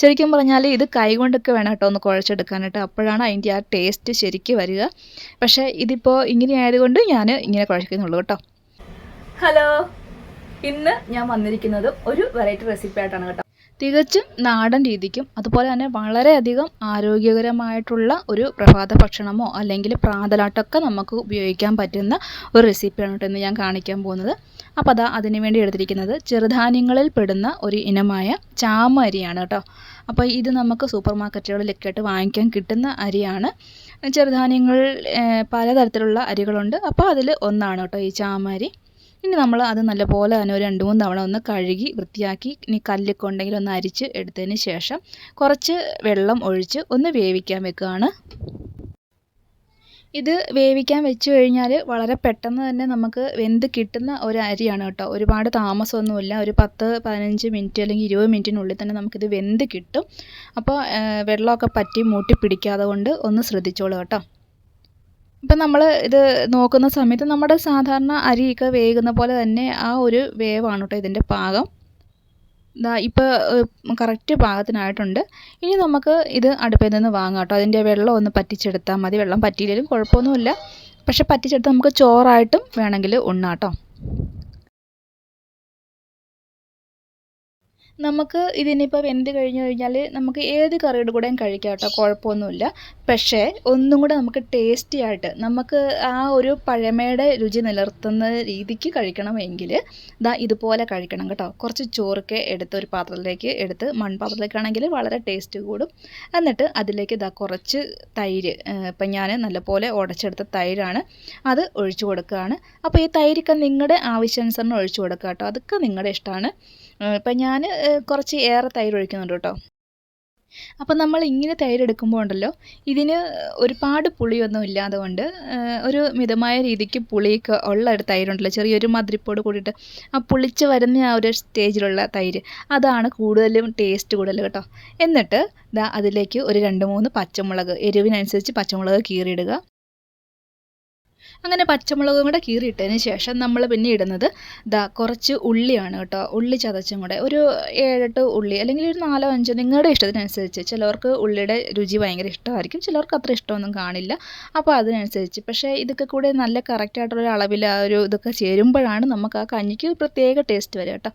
ശരിക്കും പറഞ്ഞാൽ ഇത് കൈകൊണ്ടൊക്കെ വേണം കേട്ടോ ഒന്ന് കുഴച്ചെടുക്കാനായിട്ട് അപ്പോഴാണ് അതിന്റെ ആ ടേസ്റ്റ് ശരിക്ക് വരിക. പക്ഷേ ഇതിപ്പോൾ ഇങ്ങനെ ആയതുകൊണ്ട് ഞാൻ ഇങ്ങനെ കുഴക്കുന്നുള്ളൂ കേട്ടോ. ഹലോ ഇന്ന് ഞാൻ വന്നിരിക്കുന്നത് ഒരു വെറൈറ്റി റെസിപ്പി ആയിട്ടാണ് കേട്ടോ. തികച്ചും നാടൻ രീതിക്കും അതുപോലെ തന്നെ വളരെയധികം ആരോഗ്യകരമായിട്ടുള്ള ഒരു പ്രഭാത ഭക്ഷണമോ അല്ലെങ്കിൽ പ്രാതലാട്ടമൊക്കെ നമുക്ക് ഉപയോഗിക്കാൻ പറ്റുന്ന ഒരു റെസിപ്പിയാണ് കേട്ടോ ഇന്ന് ഞാൻ കാണിക്കാൻ പോകുന്നത്. അപ്പോൾ അതാ അതിനുവേണ്ടി എടുത്തിരിക്കുന്നത് ചെറുധാന്യങ്ങളിൽ പെടുന്ന ഒരു ഇനമായ ചാമ അരിയാണ് കേട്ടോ. അപ്പോൾ ഇത് നമുക്ക് സൂപ്പർ മാർക്കറ്റുകളിലൊക്കെ ആയിട്ട് വാങ്ങിക്കാൻ കിട്ടുന്ന അരിയാണ്. ചെറുധാന്യങ്ങൾ പലതരത്തിലുള്ള അരികളുണ്ട്. അപ്പോൾ അതിൽ ഒന്നാണ് കേട്ടോ ഈ ചാമ അരി ഇനി നമ്മൾ അത് നല്ലപോലെ തന്നെ ഒരു രണ്ട് മൂന്ന് തവണ ഒന്ന് കഴുകി വൃത്തിയാക്കി ഇനി കല്ലൊക്കെ ഉണ്ടെങ്കിൽ ഒന്ന് അരിച്ച് എടുത്തതിന് ശേഷം കുറച്ച് വെള്ളം ഒഴിച്ച് ഒന്ന് വേവിക്കാൻ വെക്കുകയാണ്. ഇത് വേവിക്കാൻ വെച്ച് കഴിഞ്ഞാൽ വളരെ പെട്ടെന്ന് തന്നെ നമുക്ക് വെന്ത് കിട്ടുന്ന ഒരു അരിയാണ് കേട്ടോ. ഒരുപാട് താമസമൊന്നുമില്ല. ഒരു പത്ത് പതിനഞ്ച് മിനിറ്റ് അല്ലെങ്കിൽ ഇരുപത് മിനിറ്റിനുള്ളിൽ തന്നെ നമുക്കിത് വെന്ത് കിട്ടും. അപ്പോൾ വെള്ളമൊക്കെ പറ്റി മൂട്ടി പിടിക്കാതെ കൊണ്ട് ഒന്ന് ശ്രദ്ധിച്ചോളൂ കേട്ടോ. ഇപ്പം നമ്മൾ ഇത് നോക്കുന്ന സമയത്ത് നമ്മുടെ സാധാരണ അരിയൊക്കെ വേകുന്ന പോലെ തന്നെ ആ ഒരു വേവാണ് കേട്ടോ ഇതിന്റെ പാകം. ഇതാ ഇപ്പോൾ കറക്റ്റ് പാകത്തിനായിട്ടുണ്ട്. ഇനി നമുക്ക് ഇത് അടുപ്പിൽ നിന്ന് വാങ്ങാം കേട്ടോ അതിന്റെ വെള്ളം ഒന്ന് പറ്റിച്ചെടുത്താൽ മതി. വെള്ളം പറ്റിയില്ലെങ്കിലും കുഴപ്പമൊന്നുമില്ല. പക്ഷെ പറ്റിച്ചെടുത്ത് നമുക്ക് ചോറായിട്ടും വേണമെങ്കിൽ ഉണ്ണാം നമുക്ക് ഇതിനിപ്പോൾ വെന്ത് കഴിഞ്ഞ് കഴിഞ്ഞാൽ നമുക്ക് ഏത് കറിയുടെ കൂടെയും കഴിക്കാം കേട്ടോ കുഴപ്പമൊന്നുമില്ല. പക്ഷേ ഒന്നും കൂടെ നമുക്ക് ടേസ്റ്റി ആയിട്ട് നമുക്ക് ആ ഒരു പഴമയുടെ രുചി നിലർത്തുന്ന രീതിക്ക് കഴിക്കണമെങ്കിൽ ദാ ഇതുപോലെ കഴിക്കണം കേട്ടോ. കുറച്ച് ചോറൊക്കെ എടുത്ത് ഒരു പാത്രത്തിലേക്ക് എടുത്ത് മൺപാത്രത്തിലേക്കാണെങ്കിൽ വളരെ ടേസ്റ്റ് കൂടും. എന്നിട്ട് അതിലേക്ക് ഇതാ കുറച്ച് തൈര് ഇപ്പം ഞാൻ നല്ലപോലെ ഉടച്ചെടുത്ത തൈരാണ് അത് ഒഴിച്ചു കൊടുക്കുകയാണ്. അപ്പോൾ ഈ തൈരൊക്കെ നിങ്ങളുടെ ആവശ്യാനുസരണം ഒഴിച്ചു കൊടുക്കുക കേട്ടോ. അതൊക്കെ നിങ്ങളുടെ ഇഷ്ടമാണ്. ഇപ്പം ഞാൻ കുറച്ച് ഏറെ തൈര് ഒഴിക്കുന്നുണ്ട് കേട്ടോ. അപ്പം നമ്മൾ ഇങ്ങനെ തൈര് എടുക്കുമ്പോൾ ഉണ്ടല്ലോ ഇതിന് ഒരുപാട് പുളിയൊന്നും ഇല്ലാതെ കൊണ്ട് ഒരു മിതമായ രീതിക്ക് പുളിയൊക്കെ ഉള്ള ഒരു തൈരുണ്ടല്ലോ ചെറിയൊരു മധുരിപ്പോട് കൂടിയിട്ട് ആ പുളിച്ച് വരുന്ന ആ ഒരു സ്റ്റേജിലുള്ള തൈര്. അതാണ് കൂടുതലും ടേസ്റ്റ് കൂടുതൽ കേട്ടോ. എന്നിട്ട് ദാ അതിലേക്ക് ഒരു രണ്ട് മൂന്ന് പച്ചമുളക് എരിവിനനുസരിച്ച് പച്ചമുളക് കീറിയിടുക. അങ്ങനെ പച്ചമുളകും കൂടെ കീറിയിട്ടതിന് ശേഷം നമ്മൾ പിന്നെ ഇടുന്നത് ദാ കുറച്ച് ഉള്ളിയാണ് കേട്ടോ. ഉള്ളി ചതച്ചും കൂടെ. ഒരു ഏഴെട്ട് ഉള്ളി അല്ലെങ്കിൽ ഒരു നാലോ അഞ്ചോ നിങ്ങളുടെ ഇഷ്ടത്തിനനുസരിച്ച്. ചിലവർക്ക് ഉള്ളിയുടെ രുചി ഭയങ്കര ഇഷ്ടമായിരിക്കും. ചിലവർക്ക് അത്ര ഇഷ്ടമൊന്നും കാണില്ല. അപ്പോൾ അതിനനുസരിച്ച്. പക്ഷേ ഇതൊക്കെ കൂടെ നല്ല കറക്റ്റായിട്ടുള്ള അളവിൽ ആ ഒരു ഇതൊക്കെ ചേരുമ്പോഴാണ് നമുക്ക് ആ കഞ്ഞിക്ക് പ്രത്യേക ടേസ്റ്റ് വരിക കേട്ടോ.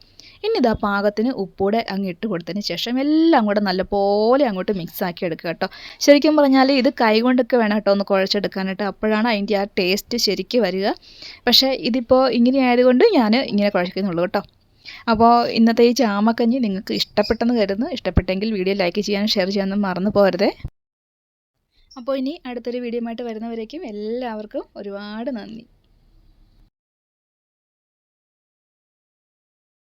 ഇനി ഇതാ പാകത്തിന് ഉപ്പൂടെ അങ്ങ് ഇട്ട് കൊടുത്തതിന് ശേഷം എല്ലാം കൂടെ നല്ലപോലെ അങ്ങോട്ട് മിക്സ് ആക്കി എടുക്കുക കേട്ടോ. ശരിക്കും പറഞ്ഞാൽ ഇത് കൈകൊണ്ടൊക്കെ വേണം കേട്ടോ ഒന്ന് കുഴച്ചെടുക്കാനായിട്ട് അപ്പോഴാണ് അതിന്റെ ആ ടേസ്റ്റ് ശരിക്ക് വരിക. പക്ഷേ ഇതിപ്പോൾ ഇങ്ങനെ ആയതുകൊണ്ട് ഞാൻ ഇങ്ങനെ കുഴക്കുന്നുള്ളൂ കേട്ടോ. അപ്പോൾ ഇന്നത്തെ ഈ ചാമക്കഞ്ഞി നിങ്ങൾക്ക് ഇഷ്ടപ്പെട്ടെന്ന് കരുതുന്നു. ഇഷ്ടപ്പെട്ടെങ്കിൽ വീഡിയോ ലൈക്ക് ചെയ്യാനും ഷെയർ ചെയ്യാനും മറന്നു പോരുതേ അപ്പോൾ ഇനി അടുത്തൊരു വീഡിയോ ആയിട്ട് വരുന്നവരേക്കും എല്ലാവർക്കും ഒരുപാട് നന്ദി.